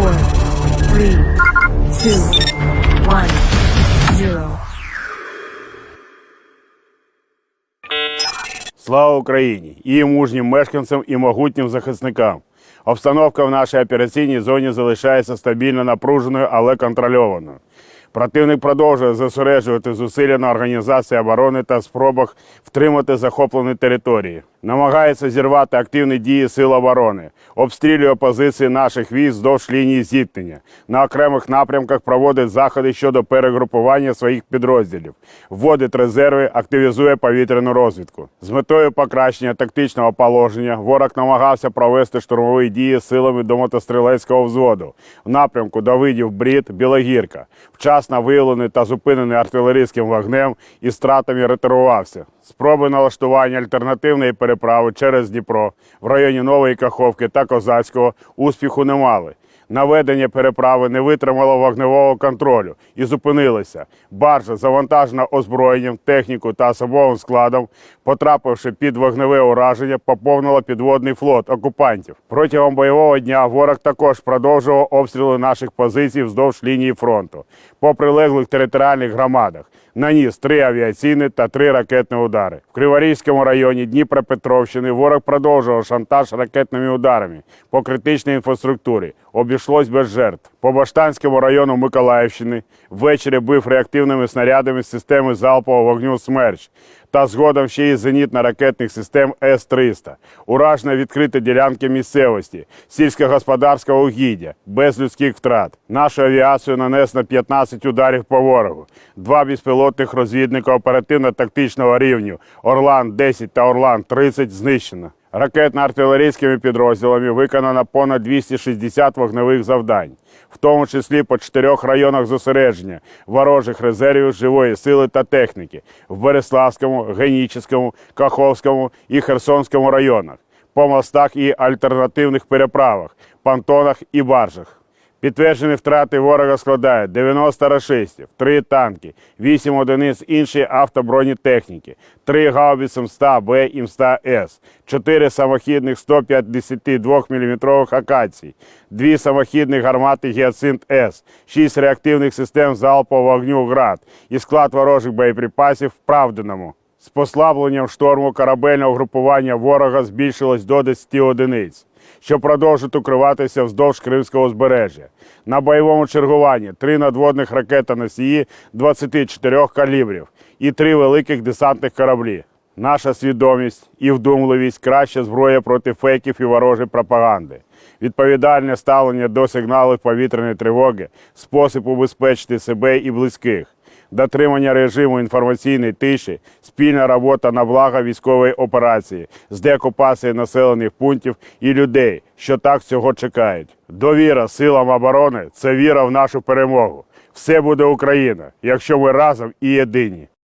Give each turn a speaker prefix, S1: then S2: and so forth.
S1: four, three, two, one, zero.
S2: Слава Україні! Її мужнім мешканцям і могутнім захисникам. Обстановка в нашій операційній зоні залишається стабільно напруженою, але контрольованою. Противник продовжує зосереджувати зусилля на організації оборони та спробах втримати захоплені території. Намагається зірвати активні дії сил оборони, обстрілює позиції наших військ вздовж лінії зіткнення. На окремих напрямках проводить заходи щодо перегрупування своїх підрозділів, вводить резерви, активізує повітряну розвідку. З метою покращення тактичного положення ворог намагався провести штурмові дії силами до мотострілецького взводу в напрямку Давидів Брід, Білогірка. Вчасно виявлений та зупинений артилерійським вогнем і стратами ретирувався. Спроби налаштування альтернативної переправи через Дніпро в районі Нової Каховки та Козацького успіху не мали. Наведення переправи не витримало вогневого контролю і зупинилося. Баржа, завантажена озброєнням, технікою та особовим складом, потрапивши під вогневе ураження, поповнила підводний флот окупантів. Протягом бойового дня ворог також продовжував обстріли наших позицій вздовж лінії фронту по прилеглих територіальних громадах. Наніс три авіаційні та три ракетні удари. В Криворізькому районі Дніпропетровщини ворог продовжував шантаж ракетними ударами по критичній інфраструктурі. Обійшлось без жертв. По Баштанському району Миколаївщини ввечері бив реактивними снарядами системи залпового вогню «Смерч» та згодом ще й зенітно-ракетних систем С-300. Уражено відкриті ділянки місцевості, сільськогосподарського угіддя, без людських втрат. Нашу авіацію нанесено 15 ударів по ворогу, два безпілотних розвідника оперативно-тактичного рівню Орлан-10 та Орлан-30 знищено. Ракетно-артилерійськими підрозділами виконано понад 260 вогневих завдань, в тому числі по чотирьох районах зосередження ворожих резервів живої сили та техніки в Береславському, Генічеському, Каховському і Херсонському районах, по мостах і альтернативних переправах, понтонах і баржах. Підтверджені втрати ворога складають 90 рашистів, 3 танки, 8 одиниць іншої автобронетехніки, 3 гаубиці МСТА-Б і МСТА-С, 4 самохідних 152 мм акацій, 2 самохідних гармати Гіацинт-С, 6 реактивних систем залпового вогню «Град» і склад ворожих боєприпасів в Правдиному. З послабленням шторму корабельного групування ворога збільшилось до 10 одиниць що продовжують укриватися вздовж Кримського узбережжя. На бойовому чергуванні три надводних ракетоносії 24 калібрів і три великих десантних кораблі. Наша свідомість і вдумливість краща зброя проти фейків і ворожої пропаганди. Відповідальне ставлення до сигналів повітряної тривоги, спосіб убезпечити себе і близьких дотримання режиму інформаційної тиші, спільна робота на благо військової операції з деокупації населених пунктів і людей, що так цього чекають. Довіра силам оборони це віра в нашу перемогу. Все буде Україна, якщо ми разом і єдині.